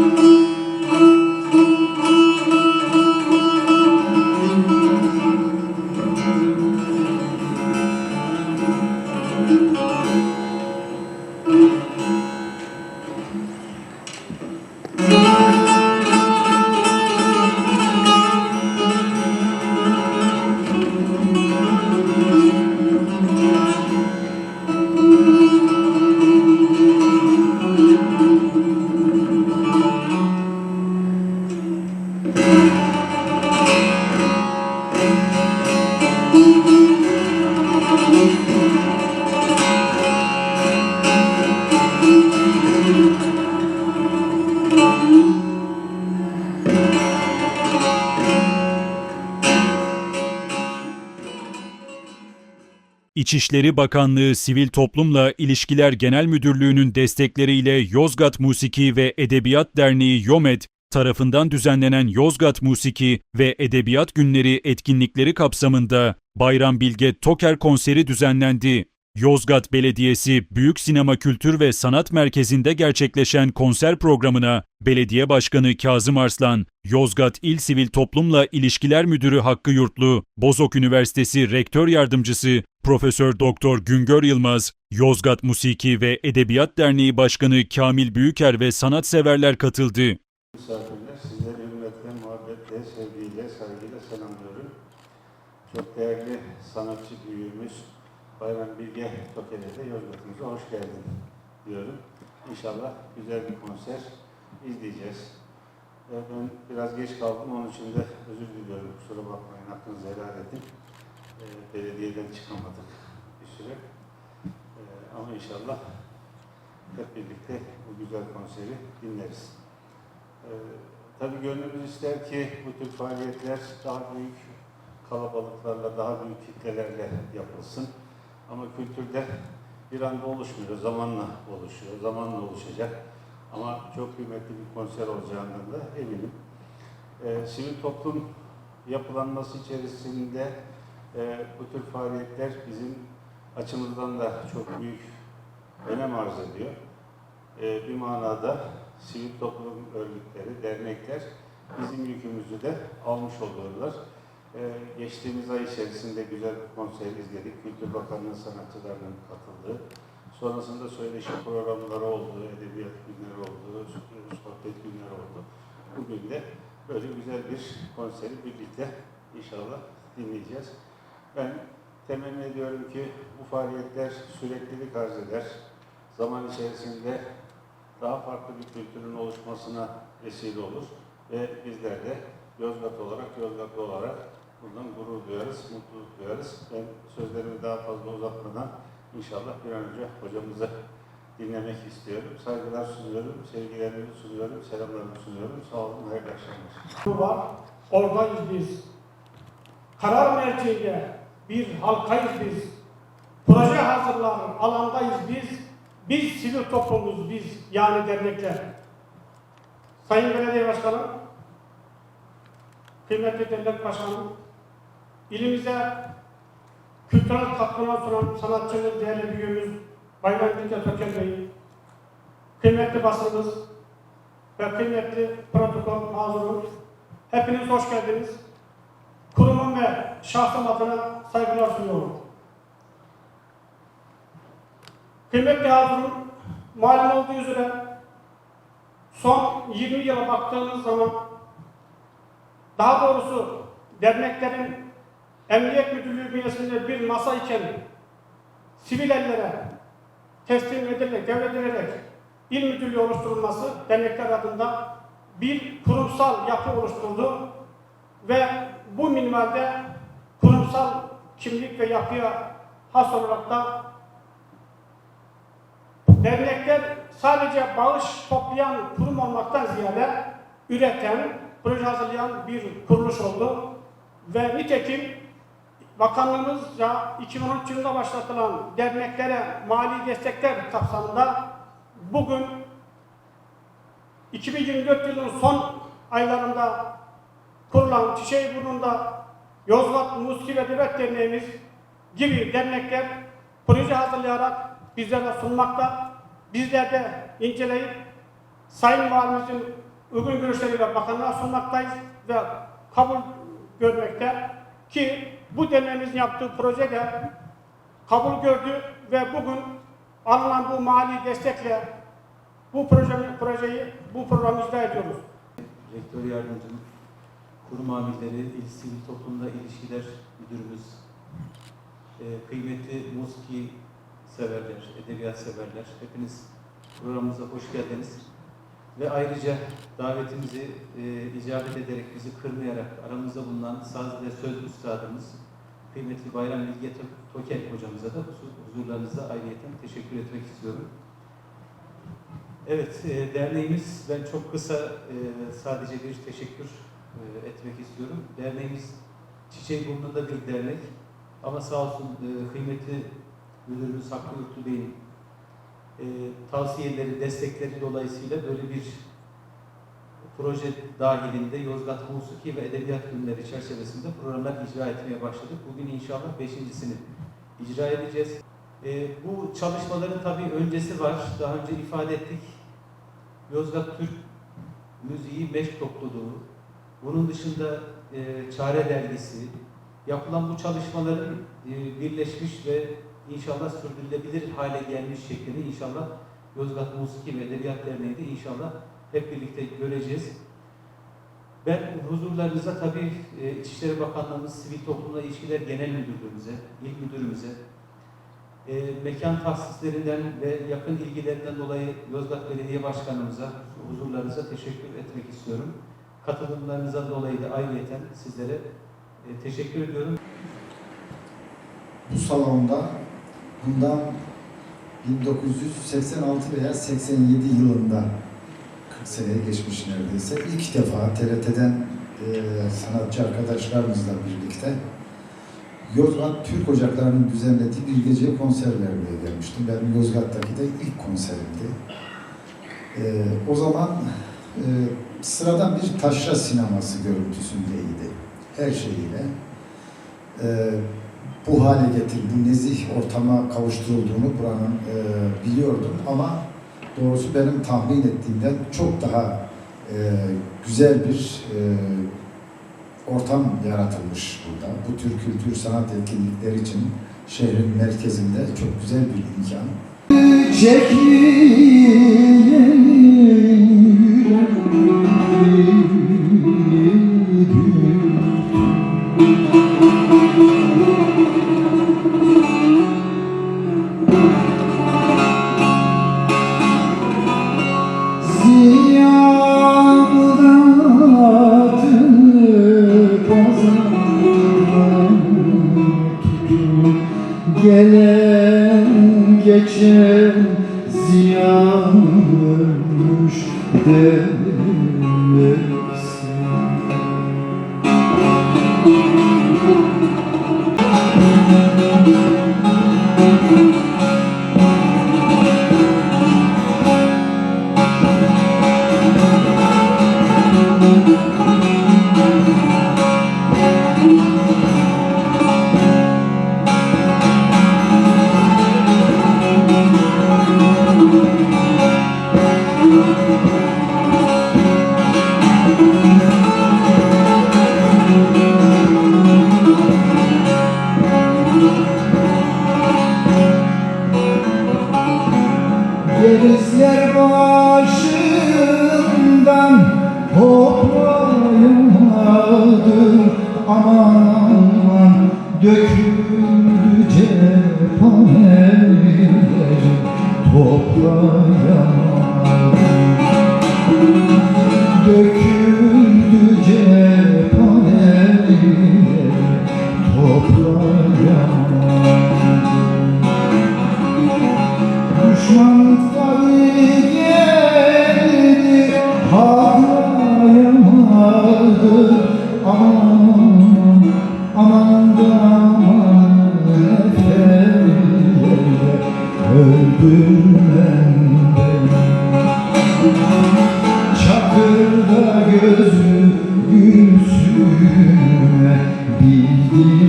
you. İçişleri Bakanlığı Sivil Toplumla İlişkiler Genel Müdürlüğü'nün destekleriyle Yozgat Musiki ve Edebiyat Derneği YOMED tarafından düzenlenen Yozgat Musiki ve Edebiyat Günleri etkinlikleri kapsamında Bayram Bilge Toker konseri düzenlendi. Yozgat Belediyesi Büyük Sinema Kültür ve Sanat Merkezi'nde gerçekleşen konser programına Belediye Başkanı Kazım Arslan, Yozgat İl Sivil Toplumla İlişkiler Müdürü Hakkı Yurtlu, Bozok Üniversitesi Rektör Yardımcısı Profesör Doktor Güngör Yılmaz, Yozgat Musiki ve Edebiyat Derneği Başkanı Kamil Büyüker ve sanatseverler katıldı. Misafirler, sizleri hürmetle, muhabbetle, sevgiyle, saygıyla selamlıyorum. Çok değerli sanatçı büyüğümüz Bayram Bilge Toker'e de Yozgat'ımıza hoş geldin diyorum. İnşallah güzel bir konser izleyeceğiz. Ee, Ben biraz geç kaldım, onun için de özür diliyorum. Kusura bakmayın, hakkınızı helal edin. Ee, Belediyeden çıkamadık bir süre. Ee, Ama inşallah hep birlikte bu güzel konseri dinleriz. Ee, tabii gönlümüz ister ki bu tür faaliyetler daha büyük kalabalıklarla, daha büyük kitlelerle yapılsın. Ama kültürde bir anda oluşmuyor, zamanla oluşuyor, zamanla oluşacak. Ama çok kıymetli bir konser olacağından da eminim. Ee, sivil toplum yapılanması içerisinde e, bu tür faaliyetler bizim açımızdan da çok büyük önem arz ediyor. Ee, bir manada sivil toplum örgütleri, dernekler bizim yükümüzü de almış oluyorlar. Ee, geçtiğimiz ay içerisinde güzel bir konser izledik. Kültür Bakanlığı sanatçılarının katıldığı. Sonrasında söyleşi programları oldu, edebiyat günleri oldu, sohbet günleri oldu. Bugün de böyle güzel bir konseri birlikte inşallah dinleyeceğiz. Ben temenni ediyorum ki bu faaliyetler süreklilik arz eder. Zaman içerisinde daha farklı bir kültürün oluşmasına vesile olur ve bizler de Yozgat olarak, Yozgatlı olarak bundan gurur duyarız, mutluluk duyarız. Ben sözlerimi daha fazla uzatmadan inşallah bir an önce hocamızı dinlemek istiyorum. Saygılar sunuyorum, sevgilerimi sunuyorum, selamlarımı sunuyorum. Sağ olun, hayırlı akşamlar. Oradayız biz. Karar merceğinde bir halkayız biz. Proje hazırlar alandayız biz. Biz sivil toplumuz biz yani dernekler. Sayın Belediye Başkanım, kıymetli devlet başkanım, ilimize kültürel katkılar sunan sanatçımız, değerli büyüğümüz Bayram Bilge Töker Bey, kıymetli basınımız ve kıymetli protokol mazurumuz, Hepiniz hoş geldiniz. Kurumum ve şahsım adına saygılar sunuyorum. Kıymetli hazırım, malum olduğu üzere son 20 yıla baktığımız zaman daha doğrusu derneklerin Emniyet Müdürlüğü bünyesinde bir masa iken sivil ellere teslim edilerek, devredilerek il müdürlüğü oluşturulması dernekler adında bir kurumsal yapı oluşturdu ve bu minvalde kurumsal kimlik ve yapıya has olarak da dernekler sadece bağış toplayan kurum olmaktan ziyade üreten, proje hazırlayan bir kuruluş oldu. Ve nitekim Bakanlığımızca 2013 yılında başlatılan derneklere mali destekler kapsamında bugün 2024 yılının son aylarında kurulan Çiçeğiburnu'nda Yozgat Musiki ve Edebiyat Derneğimiz gibi dernekler proje hazırlayarak bizlere sunmakta. Bizler de inceleyip Sayın Valimizin uygun görüşleriyle bakanlığa sunmaktayız ve kabul görmekte ki bu derneğimizin yaptığı proje de kabul gördü ve bugün alınan bu mali destekle bu proje, projeyi, bu programı icra ediyoruz. Rektör yardımcım, kurum amirleri, il sivil toplumda ilişkiler müdürümüz, e, kıymetli musiki severler, edebiyat severler, hepiniz programımıza hoş geldiniz. Ve ayrıca davetimizi e, icabet ederek, bizi kırmayarak aramızda bulunan saz ve söz üstadımız, kıymetli Bayram Bilge To- Tokel hocamıza da huzur- huzurlarınızda ayrıyeten teşekkür etmek istiyorum. Evet, e, derneğimiz, ben çok kısa e, sadece bir teşekkür e, etmek istiyorum. Derneğimiz Çiçekburnu'nda bir dernek ama sağ olsun e, kıymetli müdürümüz Hakkı Yurtlu Bey'in e, tavsiyeleri, destekleri dolayısıyla böyle bir proje dahilinde Yozgat Musiki ve Edebiyat Günleri çerçevesinde programlar icra etmeye başladık. Bugün inşallah beşincisini icra edeceğiz. E, bu çalışmaların tabii öncesi var. Daha önce ifade ettik. Yozgat Türk müziği meşk topluluğu, bunun dışında e, Çare Dergisi, yapılan bu çalışmaların e, birleşmiş ve inşallah sürdürülebilir hale gelmiş şeklini inşallah Yozgat Musiki ve Edebiyat Derneği'nde inşallah hep birlikte göreceğiz. Ben huzurlarınıza tabii e, İçişleri Bakanlığımız, Sivil Toplumla İlişkiler Genel Müdürlüğümüze, İl Müdürümüze, e, mekan tahsislerinden ve yakın ilgilerinden dolayı Yozgat Belediye Başkanımıza, huzurlarınıza teşekkür etmek istiyorum. Katılımlarınızdan dolayı da ayrıyeten sizlere e, teşekkür ediyorum. bu salonda bundan 1986 veya 87 yılında 40 seneye geçmiş neredeyse ilk defa TRT'den e, sanatçı arkadaşlarımızla birlikte Yozgat Türk Ocakları'nın düzenlediği bir gece konser vermeye gelmiştim. Benim Yozgat'taki de ilk konserimdi. E, o zaman e, sıradan bir taşra sineması görüntüsündeydi. Her şeyiyle. E, bu hale getir, bu nezih ortama kavuşturulduğunu buranın e, biliyordum ama doğrusu benim tahmin ettiğimden çok daha e, güzel bir e, ortam yaratılmış burada. Bu tür kültür sanat etkinlikleri için şehrin merkezinde çok güzel bir imkan. Gelen Denizler başından toplayamadım aman döküldü cephaneler Aman da aman Öldürmen beni Çakırda gözü gülsün Bir